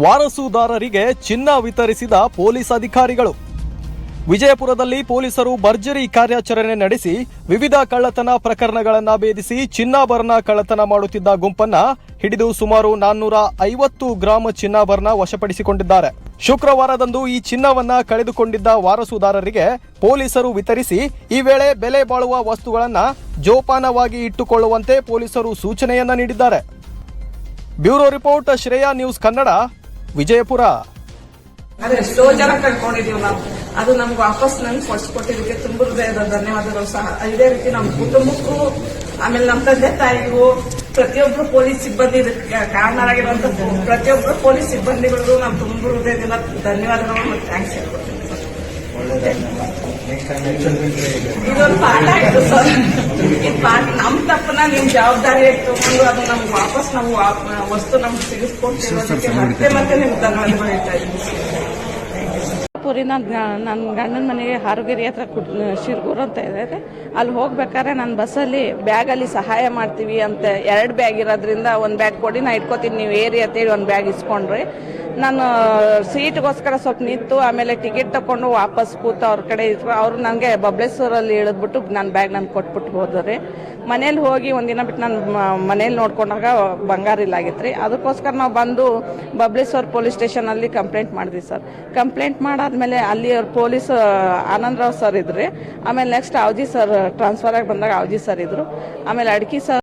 ವಾರಸುದಾರರಿಗೆ ಚಿನ್ನ ವಿತರಿಸಿದ ಪೊಲೀಸ್ ಅಧಿಕಾರಿಗಳು. ವಿಜಯಪುರದಲ್ಲಿ ಪೊಲೀಸರು ಭರ್ಜರಿ ಕಾರ್ಯಾಚರಣೆ ನಡೆಸಿ ವಿವಿಧ ಕಳ್ಳತನ ಪ್ರಕರಣಗಳನ್ನು ಭೇದಿಸಿ ಚಿನ್ನಾಭರಣ ಕಳ್ಳತನ ಮಾಡುತ್ತಿದ್ದ ಗುಂಪನ್ನ ಹಿಡಿದು ಸುಮಾರು ನಾನ್ನೂರ ಐವತ್ತು ಗ್ರಾಂ ಚಿನ್ನಾಭರಣ ವಶಪಡಿಸಿಕೊಂಡಿದ್ದಾರೆ. ಶುಕ್ರವಾರದಂದು ಈ ಚಿನ್ನವನ್ನ ಕಳೆದುಕೊಂಡಿದ್ದ ವಾರಸುದಾರರಿಗೆ ಪೊಲೀಸರು ವಿತರಿಸಿ ಈ ವೇಳೆ ಬೆಲೆ ಬಾಳುವ ವಸ್ತುಗಳನ್ನ ಜೋಪಾನವಾಗಿ ಇಟ್ಟುಕೊಳ್ಳುವಂತೆ ಪೊಲೀಸರು ಸೂಚನೆಯನ್ನ ನೀಡಿದ್ದಾರೆ. Bureau report Shreya news Kannada. Vijayapura. ಆದ್ರೆ ಎಷ್ಟೋ ಜನ ಕಳ್ಕೊಂಡಿದೀವಿ ನಾವು ಅದು ನಮ್ಗೆ ವಾಪಸ್ ಫಸ್ಟ್ ಕೊಟ್ಟಿದ್ದಕ್ಕೆ ತುಂಬ ಹೃದಯದ ಧನ್ಯವಾದಗಳು ಸಹ. ಇದೇ ರೀತಿ ನಮ್ಮ ಕುಟುಂಬಕ್ಕೂ, ಆಮೇಲೆ ನಮ್ಮ ತಂದೆ ತಾಯಿಗೂ, ಪ್ರತಿಯೊಬ್ರು ಪೊಲೀಸ್ ಸಿಬ್ಬಂದಿ ಇದಕ್ಕೆ ಕಾರಣರಾಗಿರುವಂತ ಪ್ರತಿಯೊಬ್ರು ಪೊಲೀಸ್ ಸಿಬ್ಬಂದಿಗಳಿಗೂ ನಾವು ತುಂಬ ಹೃದಯದಿಂದ ಧನ್ಯವಾದಗಳು ಮತ್ತು ಥ್ಯಾಂಕ್ಸ್ ಸರ್ ಇದೊಂದು ಪಾಠ ಆಯ್ತು ಸರ್. ಈ ಪಾಠ ನಮ್ ತಪ್ಪನ ನಿಮ್ ಜವಾಬ್ದಾರಿ ತಗೊಂಡು ಅದು ನಮ್ಗೆ ವಾಪಸ್ ನಾವು ವಸ್ತು ನಮ್ಗೆ ಸಿಗಿಸ್ಕೊಡ್ತಿರೋದಕ್ಕೆ ಮತ್ತೆ ಮತ್ತೆ ನಿಮ್ಗೆ ಧನ್ಯವಾದ ಹೇಳ್ತಾ ಇದ್ದೀನಿ ಸರ್. ಪುರಿನ ನನ್ನ ಗಂಡನ ಮನೆಗೆ ಹಾರುಗಿರಿ ಹತ್ರ ಕುಡ್ ಶಿರ್ಗೂರ್ ಅಂತ ಇದೆ ಅಲ್ಲಿ ಹೋಗ್ಬೇಕಾದ್ರೆ ನಾನು ಬಸ್ಸಲ್ಲಿ ಬ್ಯಾಗಲ್ಲಿ ಸಹಾಯ ಮಾಡ್ತೀವಿ ಅಂತ ಎರಡು ಬ್ಯಾಗ್ ಇರೋದ್ರಿಂದ ಒಂದು ಬ್ಯಾಗ್ ಕೊಡಿ ನಾ ಇಟ್ಕೋತೀನಿ ನೀವು ಏರಿ ಅಂತೇಳಿ ಒಂದು ಬ್ಯಾಗ್ ಇಸ್ಕೊಂಡ್ರಿ. ನಾನು ಸೀಟ್ಗೋಸ್ಕರ ಸ್ವಲ್ಪ ನಿಂತು ಆಮೇಲೆ ಟಿಕೆಟ್ ತಗೊಂಡು ವಾಪಸ್ ಕೂತು ಅವ್ರ ಕಡೆ ಇದ್ರು. ಅವರು ನನಗೆ ಬಬ್ಲೇಶ್ವರಲ್ಲಿ ಇಳಿದ್ಬಿಟ್ಟು ನನ್ನ ಬ್ಯಾಗ್ ನಾನು ಕೊಟ್ಬಿಟ್ಟು ಹೋದ್ರಿ. ಮನೇಲಿ ಹೋಗಿ ಒಂದಿನ ಬಿಟ್ಟು ನಾನು ಮನೇಲಿ ನೋಡ್ಕೊಂಡಾಗ ಬಂಗಾರ ಇಲ್ಲ ಆಗಿತ್ತು ರೀ ಅದಕ್ಕೋಸ್ಕರ ನಾವು ಬಂದು ಬಬ್ಲೇಶ್ವರ್ ಪೊಲೀಸ್ ಸ್ಟೇಷನಲ್ಲಿ ಕಂಪ್ಲೇಂಟ್ ಮಾಡಿದ್ವಿ ಸರ್. ಕಂಪ್ಲೇಂಟ್ ಮಾಡಾದ್ಮೇಲೆ ಅಲ್ಲಿ ಅವ್ರ ಪೊಲೀಸ್ ಆನಂದರಾವ್ ಸರ್ ಇದ್ರಿ. ಆಮೇಲೆ ನೆಕ್ಸ್ಟ್ ಅವಜಿ ಸರ್ ಟ್ರಾನ್ಸ್ಫರ್ ಆಗಿ ಬಂದಾಗ ಅವಜಿ ಸರ್ ಇದ್ರು. ಆಮೇಲೆ ಅಡ್ಕಿ ಸರ್